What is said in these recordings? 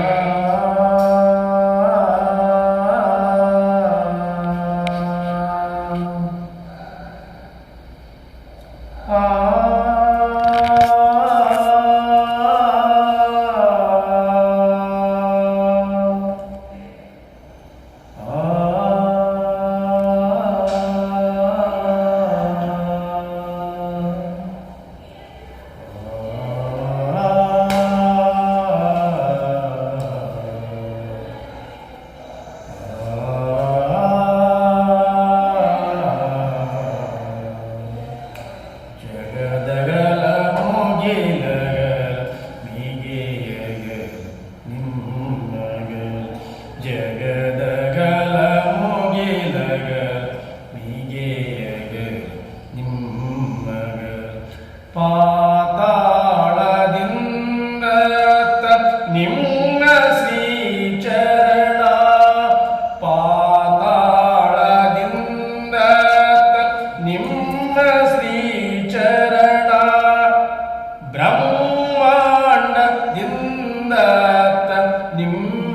Yeah.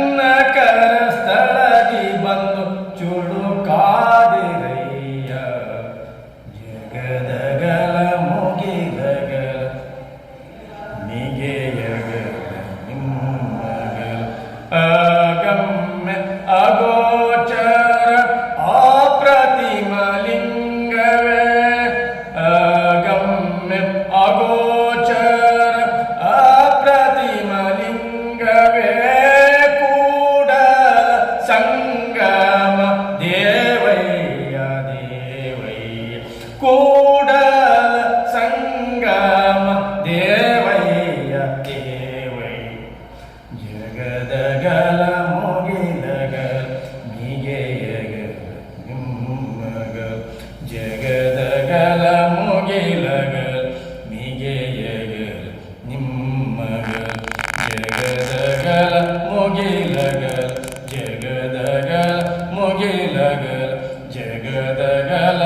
أنك ಜಗದಗಲ ಮುಗಿಲಗಲ ಮಿಗೆಯಗಲ ನಿಮ್ಮಗ ಜಗದಗಲ ಮುಗಿಲಗ ಮಿಗೆಯಗಲ ನಿಮ್ಮಗ ಜಗದಗಲ ಮುಗಿಲಗ ಜಗದಗಲ ಮುಗಿಲಗಲ ಜಗದಗಲ